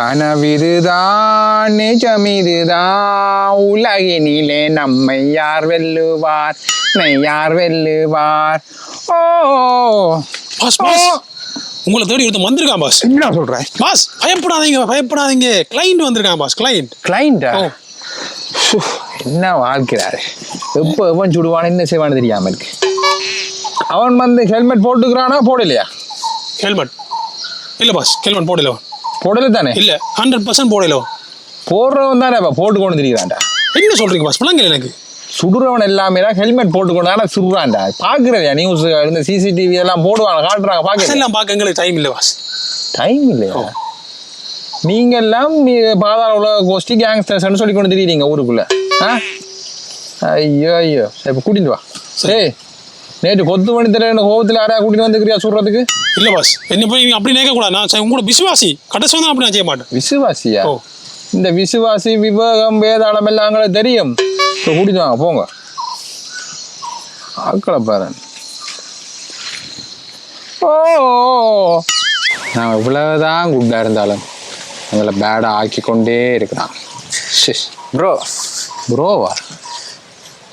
கனவிதுதான் நிஜமிதுதான் உலகினிலே நம்மை யார் வெல்லுவார்? யார் வெல்லுவார்? ஓ பாஸ் பாஸ். உங்களை தேடி ஒருத்தன் வந்திருக்கான் பாஸ். என்ன சொல்ற? பாஸ் பயப்படாதீங்க பயப்படாதீங்க. கிளைண்ட் வந்திருக்கான் பாஸ் கிளைண்ட் கிளைண்டா. என்ன வாழ்க்கிறாரு எப்போ எவன் சுடுவான் என்ன செய்வான்னு தெரியாம இருக்கு. அவன் வந்து ஹெல்மெட் போட்டுக்கிறானா போடலையா? ஹெல்மெட் இல்ல பாஸ் ஹெல்மெட் போடல போடல தானே இல்ல ஹண்ட்ரட் பர்சன்ட் போடல போடுறவன் தானே இப்போ போட்டு கொண்டு திரிகிறான்டா என்ன சொல்றீங்க பாஸ் பிள்ளைங்க எனக்கு. சுடுறவன் எல்லாமே ஹெல்மெட் போட்டுக்கொண்டு தானே சுடுறான்டா. பாக்குறதா நியூஸ் இந்த சிசிடிவி எல்லாம் போடுவாங்க காட்டுறாங்க பாக்குறேன் எல்லாம் பார்க்க எங்களுக்கு டைம் இல்ல பாஸ் டைம் இல்லையா? நீங்க எல்லாம் பாதாள உலக கோஷ்டி கேங்ஸ்டர்ஸ்னு சொல்லி கொண்டு திரியுறீங்க ஊருக்குள்ள? ஐயோ ஐயோ. சரி இப்போ கூட்டிட்டு வா. ஏய் நேற்று கொத்து மணி தரேன் கோபத்தில் யாரா கூட்டிட்டு வந்துக்கிறியா சொல்றதுக்கு இல்ல பாஸ் என்ன போய் அப்படி நினைக்க கூடாது. நான் உங்களோட விசுவாசி. கடைசி வந்து அப்படி நான் செய்ய மாட்டேன். விசுவாசியா. இந்த விசுவாசி விவேகம் வேதாளம் எல்லாம் எங்களுக்கு தெரியும். இப்போ கூட்டிட்டு வாங்க போங்க. ஆக்களை பாரு ஓ. நான் இவ்வளவுதான் குட்டா இருந்தாலும் எங்களை பேடாக ஆக்கி கொண்டே இருக்கிறான் ப்ரோ ப்ரோவா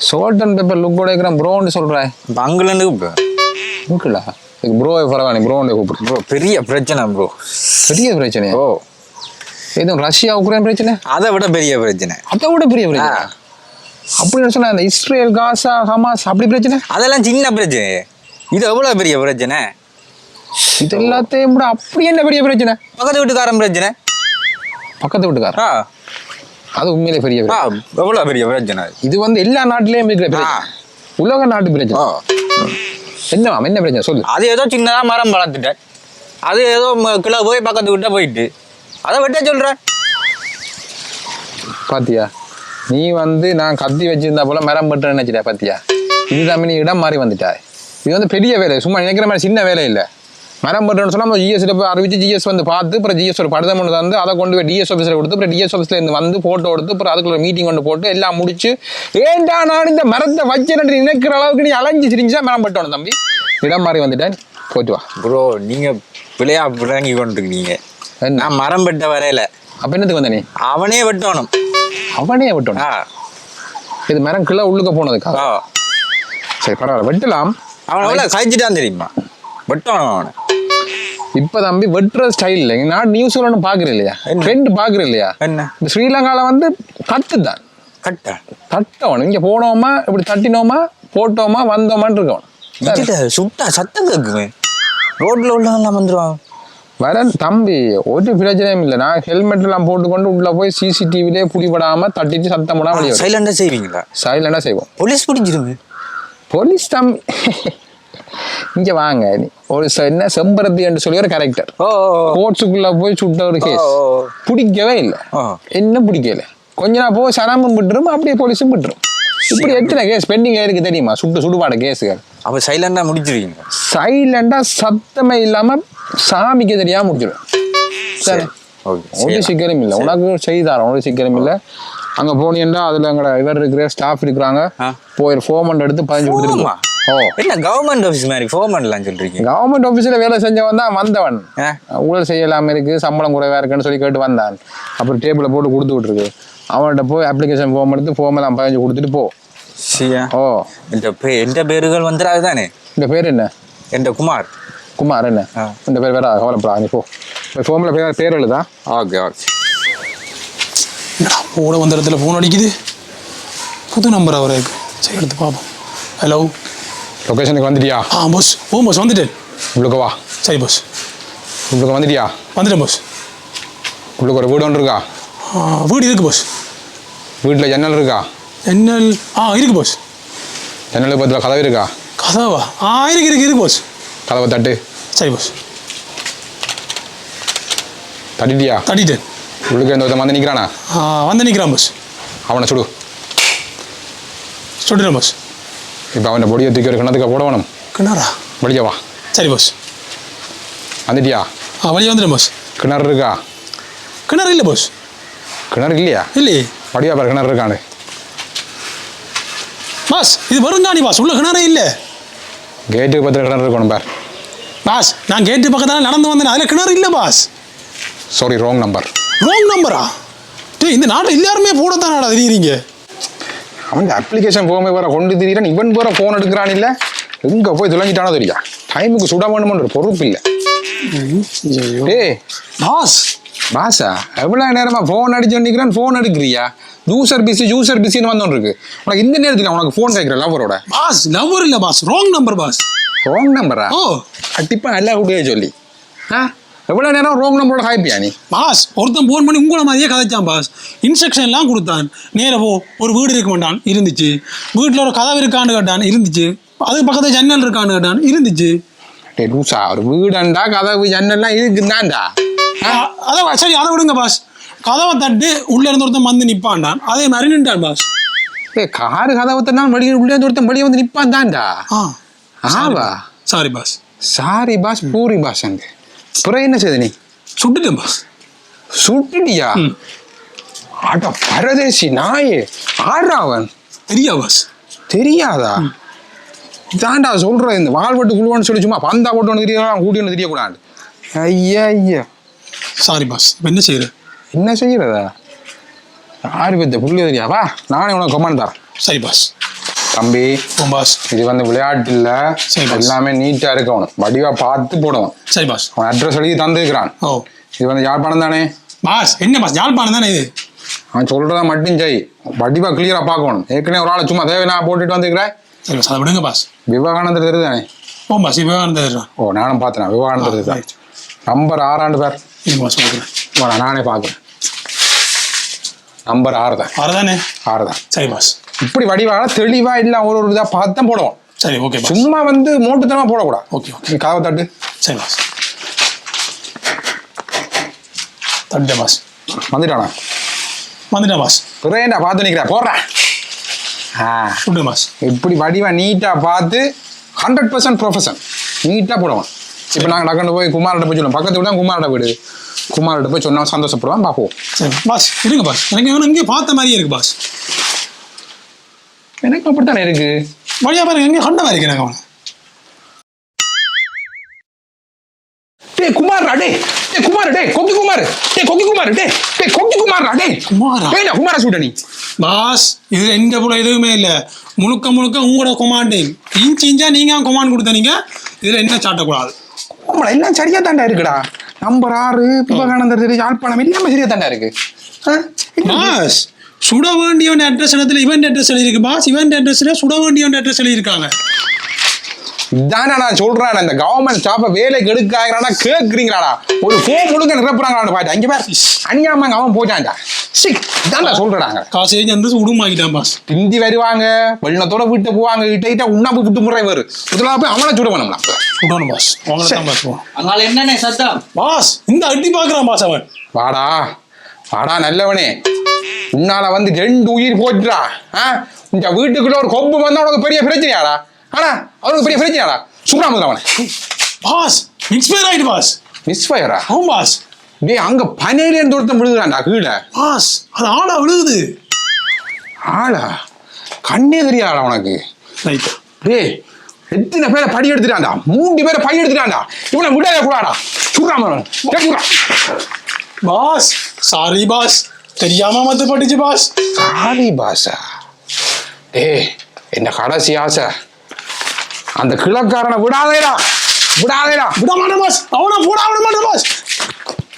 சோல்ட் அண்ட் பேப்பர் லுக்கோட இருக்கிறான் ப்ரோன்னு சொல்கிறேன் இப்போ அங்குலேருந்து கூப்பிடுவேன் இருக்குல்ல ப்ரோவை பரவாயில்ல ப்ரோன்னு கூப்பிடு. ப்ரோ பெரிய பிரச்சனை ப்ரோ பெரிய பிரச்சனை ஓ. எதுவும் ரஷ்யா உக்ரைன் பிரச்சனை? அதை விட பெரிய பிரச்சனை. அதை விட பெரிய பிரச்சனை. அப்படின்னு சொன்னா இந்த இஸ்ரேல் காசா ஹமாஸ் அப்படி பிரச்சனை? அதெல்லாம் சின்ன பிரச்சனை. இது எவ்வளோ பெரிய பிரச்சனை? இது எல்லாத்தையும் விட அப்படி என்ன பெரிய பிரச்சனை? பக்கத்து வீட்டுக்காரன் பிரச்சனை. பக்கத்து வீட்டுக்காரர் ஆ. அது உண்மையிலே பெரிய எவ்வளோ பெரிய பிரச்சனை. இது வந்து எல்லா நாட்டிலையும் இருக்கிற பிரச்சனை. உலக நாட்டு பிரச்சனை. என்ன என்ன பிரச்சனை? சொல்லு. அது ஏதோ சின்னதாக மரம் வளர்த்துட்டேன். அது ஏதோ கிலோ போய் பக்கத்து வீட்டை போயிட்டு. அதை வெட்ட சொல்கிறேன் பாத்தியா? நீ வந்து நான் கத்தி வச்சிருந்தா போல மரம் பட்டு நினைச்சிட்ட பாத்தியா? இதுதான் நீ இடம் மாறி வந்துட்டாய் இது வந்து பெரிய வேலை. சும்மா நினைக்கிற மாதிரி சின்ன வேலை இல்லை. மரம் பட்டுன்னு சொன்னா நம்ம ஜிஎஸ்ல போய் அறிவிச்சு ஜிஎஸ் வந்து பார்த்து அப்புறம் ஜிஎஸ் ஒரு படுதம் ஒன்று தந்து அதை கொண்டு போய் டிஎஸ் ஆஃபீஸில் கொடுத்து அப்புறம் டிஎஸ் ஆஃபீஸ்ல இருந்து வந்து போட்டோ எடுத்து அப்புறம் அதுக்குள்ள மீட்டிங் கொண்டு போட்டு எல்லாம் முடிச்சு ஏன்டா நான் இந்த மரத்தை வச்சேன்னு நினைக்கிற அளவுக்கு நீ அலைஞ்சு திரிஞ்சா மரம் பட்டோணும் தம்பி. இடம் மாறி வந்துட்டேன். போயிட்டு வா. ப்ரோ நீங்கள் பிள்ளையா பிறங்கி கொண்டிருக்கீங்க. நான் மரம் வெட்ட வரையில அப்ப என்னத்துக்கு வந்த நீ? அவனே வெட்டணும். அவனே விட்டோம் ஆ. இது மரம் கிலோ உள்ளுக்க போனதுக்கா? சரி பரவாயில்ல வெட்டலாம். அவன் எவ்வளோ கழிச்சிட்டான் தெரியுமா? வெட்டணும் அவனை. இப்ப தம்பி வெட்டுற ஸ்டைல் இல்லைங்க நான் நியூஸ் ஒன்று பாக்குறேன் இல்லையா? ட்ரெண்ட் பாக்குறேன் இல்லையா? என்ன? இந்த ஸ்ரீலங்கால வந்து கத்து தான் கட்ட தட்டவன். இங்க போனோமா? இப்படி தட்டினோமா? போட்டோமா? வந்தோமான்னு இருக்கவன். சுட்டா சத்தம் கேட்குமே ரோட்ல உள்ளவங்கலாம் வந்துருவான். வர தம்பி ஒரு பிரச்சனையும் இல்லை. நான் ஹெல்மெட் எல்லாம் போட்டுக்கொண்டு உள்ள போய் சிசிடிவிலே புடிபடாம தட்டிட்டு சத்தம் போடாம சைலண்டா செய்வீங்களா? சைலண்டா செய்வோம். போலீஸ் பிடிச்சிருங்க போலீஸ் தம்பி. இங்க வாங்க. ஒரு என்ன செம்பருத்தி என்று சொல்லி ஒரு கேரக்டர் ஓ கோர்ட்ஸுக்குள்ள போய் சுட்ட ஒரு கேஸ். பிடிக்கவே இல்லை. என்ன பிடிக்கல. கொஞ்ச நாள் போக சனமும் விட்டுரும் அப்படியே போலீஸும் விட்டுரும். இப்படி எத்தனை கேஸ் பெண்டிங்ல இருக்கு தெரியுமா? சுட்டு சுடுபாடு கேஸுகள் அப்ப சைலண்டா முடிச்சிருவீங்க. சைலண்டா சத்தமே இல்லாம சாமிக்கு தெரியாம முடிச்சிடும் சரி. ஓகே. ஒரு சிக்கலும் இல்லை. உனக்கு செய்தாரம் ஒரு சிக்கலும் இல்லை. அங்க போனீங்கன்னா அதுல எங்கட இவர் இருக்கிற ஸ்டாஃப் இருக்கிறாங்க. போய் ஃபோமண்ட் எடுத்து பதிஞ்சு கொடுத்துருமா ஓ. என்ன கவர்மெண்ட் ஆஃபீஸ் மாதிரி ஃபோர்மெண்ட்லாம் சொல்றீங்க? கவர்மெண்ட் ஆஃபீஸில் வேலை செஞ்சவன் தான் வந்தவன். ஊழல் செய்யலாம இருக்கு சம்பளம் குறைவா இருக்குன்னு சொல்லி கேட்டு வந்தான். அப்புறம் டேபிள போட்டு கொடுத்து விட்டுருக்கு. அவன்கிட்ட போய் அப்ளிகேஷன் ஃபார்ம் எடுத்து ஃபார்ம் எல்லாம் பதிஞ்சு கொடுத்துட்டு போ. சியா ஓ. இந்த பே எந்த பேருகள் வந்துடாது தானே? இந்த பேர் என்ன? எந்த குமார்? குமார் என்ன? ஆ. இந்த பேர் வேற கவலைப்படா நீ போ. போய் ஃபார்மில் பேர் பேர் எழுதா? ஓகே ஓகே ஓட வந்த இடத்துல ஃபோன் அடிக்குது? புது நம்பர் அவருக்கு சரி எடுத்து பார்ப்போம். ஹலோ லொக்கேஷனுக்கு வந்துட்டியா? ஆ பாஸ் ஓ பாஸ் வந்துட்டேன். உள்ளுக்கு வா. சரி பாஸ் உள்ளுக்கு வந்துட்டியா? வந்துட்டேன் பாஸ் உள்ளுக்கு ஒரு வீடு ஒன்று இருக்கா? வீடு இருக்கு பாஸ் வீட்டில் ஜன்னல் இருக்கா? என்னல் ஆ இருக்கு பாஸ் ஜன்னலுக்கு பக்கத்தில் கதவு இருக்கா? கதவா? ஆ இருக்கு இருக்கு இருக்கு பாஸ் கதவை தட்டு. சரி பாஸ் தட்டிட்டியா? தட்டிட்டேன். உள்ளுக்கு எந்த ஒருத்தன் வந்து நிற்கிறானா ஆ வந்து நிற்கிறான் பாஸ் அவனை சுடு. சொல்லிடுறேன் பாஸ் இப்போ அவனை பொடியை தூக்கி ஒரு கிணத்துக்கு போடணும் கிணறா? வெளியே வா. சரி பாஸ் வந்துட்டியா? ஆ வழியாக வந்துடுறேன் பாஸ் கிணறு இருக்கா? கிணறு இல்லை பாஸ் கிணறு இல்லையா? இல்லையே. வடிவா பாரு கிணறு இருக்கானு பாஸ் இது வருங்காணி பாஸ் உள்ள கிணறே இல்லை. கேட்டுக்கு பத்திர கிணறு இருக்கணும் பார். பாஸ் நான் கேட்டு பக்கத்தால நடந்து வந்தேன் அதில் கிணறு இல்லை boss sorry wrong number wrong நம்பரா டேய் இந்த நாட்டில் எல்லாருமே போடத்தானடா தெரியுறீங்க? அவன் அப்ளிகேஷன் போகும்போது வேற கொண்டு திரியிறான். இவன் வேற ஃபோன் எடுக்கிறான் இல்ல. எங்க போய் தொலைஞ்சிட்டானோ தெரியா? டைமுக்கு சுட வேணுமன்ற ஒரு பொறுப்பு இல்ல. டேய் பாஸ் பாசா எவ்வளவு நேரமா ஃபோன் அடிச்சு நிற்கிறான் ஃபோன் எடுக்கிறியா? யூசர் பிஸி யூசர் பிஸின்னு வந்தோன்னு உனக்கு இந்த நேரத்தில் உனக்கு ஃபோன் கேட்குற லவரோட பாஸ் நம்பர் இல்லை boss wrong number boss wrong நம்பரா ஓ. கட்டிப்பா நல்லா கூடிய சொல்லி. ஆ? எவ்வளவு நேரம் ராங் நம்பரோட ஹாய்ப்பியா நீ? பாஸ் ஒருத்தன் ஃபோன் பண்ணி உங்களை மாதிரியே கதைச்சான் பாஸ். இன்ஸ்ட்ரக்ஷன் எல்லாம் கொடுத்தான். நேர போ ஒரு வீடு இருக்க மாட்டான் இருந்துச்சு. வீட்டில் ஒரு கதவு இருக்கான்னு கேட்டான் இருந்துச்சு. அதுக்கு பக்கத்துல ஜன்னல் இருக்கான்னு கேட்டான் இருந்துச்சு. டேய் லூசா ஒரு வீடண்டா கதவு ஜன்னல்லாம் இருக்குதான்டா அ- அதான் சரி அதை விடுங்க பாஸ். கதவை தட்டு உள்ள இருந்து ஒருத்தன் வந்து நிப்பான்டான். அதே மாதிரி நின்றான் பாஸ். ஏய் காரு கதவை தான் வெளியே உள்ளே வந்து ஒருத்தன் வெளியே வந்து நிப்பான் தான்டா ஆ. ஆவா? Sorry boss. Sorry boss puri boss அங்க. அப்புறம் என்ன செய்த நீ? சுட்டுட்டேன் பாஸ் சுட்டுட்டியா. அட பரதேசி நாயே. ஆடுறா அவன்? தெரியா பாஸ் தெரியாதா? தாண்டா சொல்றேன் இந்த வாழ்வெட்டு குழுவான்னு சொல்லி சும்மா பந்தா போட்டு ஒன்று தெரியலாம் கூட்டி ஒன்று தெரியக்கூடாது. ஐயா ஐயா சாரி பாஸ் இப்போ என்ன செய்யற என்ன செய்யறதா யாரு பெத்த புள்ளி தெரியாவா நானே உனக்கு கமெண்ட் தரேன். சரி பாஸ் தம்பி பாஸ் இது வந்து விளையாட்டு இல்ல. எல்லாமே நீட்டா இருக்கணும் வடிவா பார்த்து போடணும் சரி பாஸ் அவன் அட்ரஸ் எழுதி தந்திருக்கிறான். ஓ. இது வந்து யாழ்ப்பாணம் தானே? பாஸ் என்ன பாஸ் யாழ்ப்பாணம் தானே இது? அவன் சொல்றத மட்டும் செய். வடிவா கிளியரா பார்க்கணும். ஏற்கனவே ஒரு ஆளை சும்மா தேவையா போட்டுட்டு வந்திருக்கிறேன் சரி பாஸ் அதை விடுங்க பாஸ் விவேகானந்தர் தெரியுதானே ஓ பாஸ் விவேகானந்தர் ஓ நானும் பார்த்தேன் விவேகானந்தர் right. நம்பர் ஆறாண்டு பேர். பாஸ் பார்க்குறேன். நானே பார்க்குறேன். நம்பர் ஆறு தான் ஆறு தானே ஆறு தான் சரி பாஸ் இப்படி வடிவாக தெளிவா இல்ல ஒரு ஒரு இதாக பார்த்து தான் போடுவோம். சரி ஓகே சும்மா வந்து மோட்டுத்தனமா போடக்கூடாது. ஓகே ஓகே நீ கதவை தட்டு. சரி பாஸ் தட்டேன் பாஸ் வந்துட்டானா? வந்துட்டேன் பாஸ் துறையண்டா பார்த்து நிற்கிறேன் போடுறேன் ஆ. சுட்டேன் பாஸ் இப்படி வடிவா நீட்டா பார்த்து ஹண்ட்ரட் பர்சன்ட் ப்ரொஃபஷன் நீட்டா போடுவான். இப்போ நாங்கள் நகண்டு போய் குமார்கிட்ட போய் சொல்லுவோம். பக்கத்து விட குமார்கிட்ட வீடு. குமார்கிட்ட போய் சொன்னா சந்தோஷப்படுவான் பார்ப்போம் சரி பாஸ் இருங்க பாஸ் எனக்கு இவனை இங்கே பார்த்த மாதிரியே இருக்கு பாஸ் எனக்கு அப்படித்தானே இருக்கு? வழியா பாருங்க எங்கே கண்ட மாதிரி எனக்கு அவனை. டேய் குமார் டே டேய். குமார் டே கொக்கி குமார். டே கொக்கி குமார் டே டேய் கொக்கி குமார் டே குமாரா? டேய் குமார சூட்ட நீ. பாஸ் இது எந்த போல எதுவுமே இல்லை. முழுக்க முழுக்க உங்களோட கொமாண்டிங் இன்ச் இன்ச்சா நீங்கள் கொமாண்ட் கொடுத்தனீங்க இதில் என்ன சாட்டக்கூடாது? நம்மள எல்லாம் சரியா தாண்டா இருக்குடா. நம்பர் ஆறு விவேகானந்தர் தெரு யாழ்ப்பாணம் எல்லாமே சரியா தாண்டா இருக்கு? பாஸ் சுட வேண்டியவன் அட்ரஸ் இடத்துல இவன் அட்ரஸ் எழுதியிருக்கு பாஸ் இவன் அட்ரஸ்ல சுட வேண்டியவன் அட்ரஸ் எழுதியிருக்காங்க. இதானே நான் சொல்றேன் இந்த கவர்மெண்ட் ஸ்டாஃபை வேலைக்கு எடுக்காங்கடா கேக்குறீங்களாடா. ஒரு ஃபோன் முழுக்க நிரப்புறாங்களான்னு பாட்டு அங்க பாரு அநியாயமாங்க அவன் போயிட்டான்டா சி இதான்டா சொல்றாங்க காசு எழுதி அந்த உடுமாக்கிட்டான் பாஸ் பிந்தி வருவாங்க வெள்ளத்தோட வீட்டு போவாங்க கிட்ட கிட்ட உண்ணாப்பு விட்டு முறை வரு. முதல்ல போய் அவனை சுட வேணும்ல சுடணும் பாஸ் பாஸ். அங்கால என்னண்ணே சத்தம்? பாஸ் இந்த அடி பார்க்குறான் பாஸ் அவன். வாடா வாடா நல்லவனே. உன்னால வந்து ரெண்டு உயிர் போச்சுடா. ஆ? இந்த வீட்டுக்குள்ள ஒரு கொம்பு வந்தா உனக்கு பெரிய பிரச்சனையாடா. ஆனா அவனுக்கு பெரிய பிரச்சனையாடா. சும்மா முதல்ல அவனை. பாஸ் இன்ஸ்பயர் ஆயிட்டு பாஸ் மிஸ் ஃபயரா ஆமாம் பாஸ் டேய் அங்க பனையிலேருந்து ஒருத்தன் விழுகுறான்டா கீழே. பாஸ் அது ஆளா விழுகுது. ஆளா? கண்ணே தெரியாதா உனக்கு. ரைட் டேய் எத்தனை பேரை படி எடுத்துட்டான்டா? மூன்று பேரை படி எடுத்துட்டான்டா. இவனை விடவே கூடாடா. சுடுறாம சுடுறா பாஸ் சாரி பாஸ் தெரியாம மத்து பட்டுச்சு பாஸ் சாரி பாஸா ஏ என்ன கடைசி ஆசை அந்த கிழக்காரனை விடாதேடா விடாதேடா விட மாட்டேன் பாஸ் அவனை போட விட மாட்டேன் பாஸ்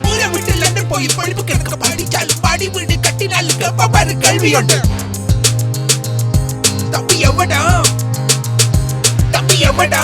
ஊரை விட்டு லண்டன் போய் படிப்பு கெடுக்க படிச்சாலும் படி வீடு கட்டினாலும் கப்பாரு கல்வி உண்டு தம்பி எவ்வளோ தம்பி எவ்வளோ